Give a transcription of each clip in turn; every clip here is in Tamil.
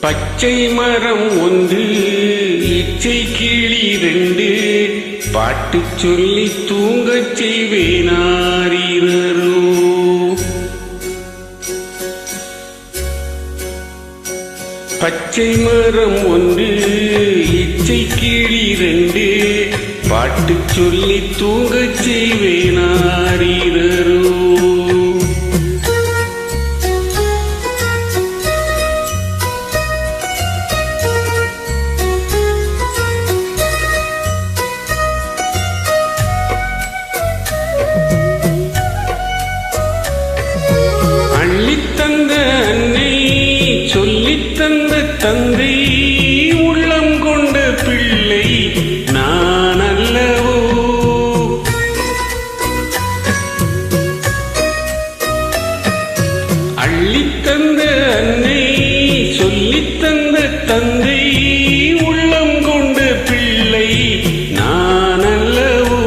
பச்சை மரம் ஒன்று இச்சை கிளி ரெண்டு. பாட்டு சொல்லி தூங்கச் செய்வேனாரீரோ பச்சை மரம் ஒன்று இச்சை கிளி ரெண்டு. பாட்டு சொல்லி தூங்கச் செய்வேனா சொல்லித்தந்த அன்னை சொல்லித்தந்த தந்தை உள்ளம் கொண்ட பிள்ளை நான் அல்லவோ? அள்ளித்தந்த அன்னை சொல்லித்தந்த தந்தை உள்ளம் கொண்ட பிள்ளை நான் அல்லவோ?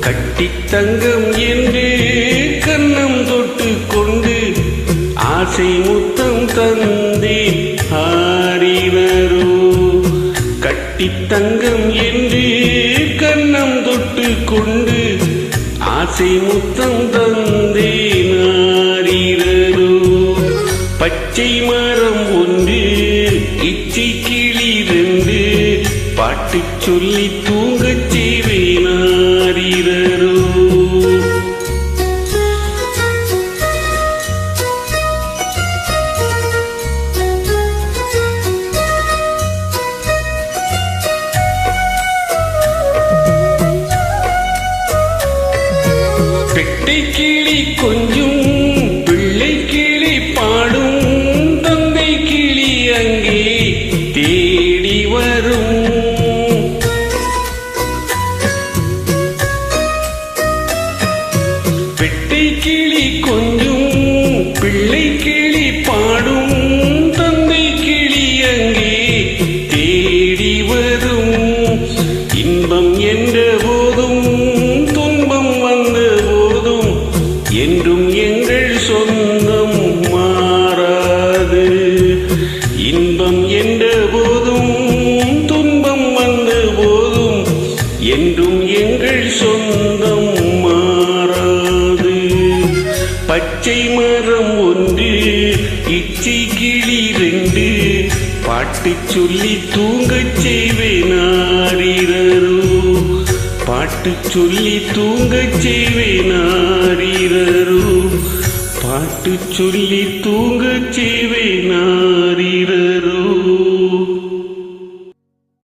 கட்டித் தங்கம் என்று ஆசை முத்தம் தந்தே ஆடினரோ கட்டி தங்கம் என்று கண்ணம் தொட்டு கொண்டு ஆசை முத்தம் தந்தே நாரிரோ பச்சை மரம் ஒன்று இச்சை கிளி ரெண்டு பாட்டு சொல்லி தூங்கச் செய்வேனாரிரோ பெட்டை கிளி கொஞ்சும் பிள்ளை கிளி பாடும் தந்தை கிளி அங்கே தேடி வரும். பெட்டை கிளி கொஞ்சும் என்றும் எங்கள் சொந்தம் மாறாது. பச்சை மரம் ஒன்று இச்சை கிளி ரெண்டு. பாட்டு சொல்லி தூங்கச் செய்வேனாரிரோ பாட்டு சொல்லி தூங்கச் செய்வேனாரிரோ பாட்டு சொல்லி தூங்கச் செய்வேனாரிரோ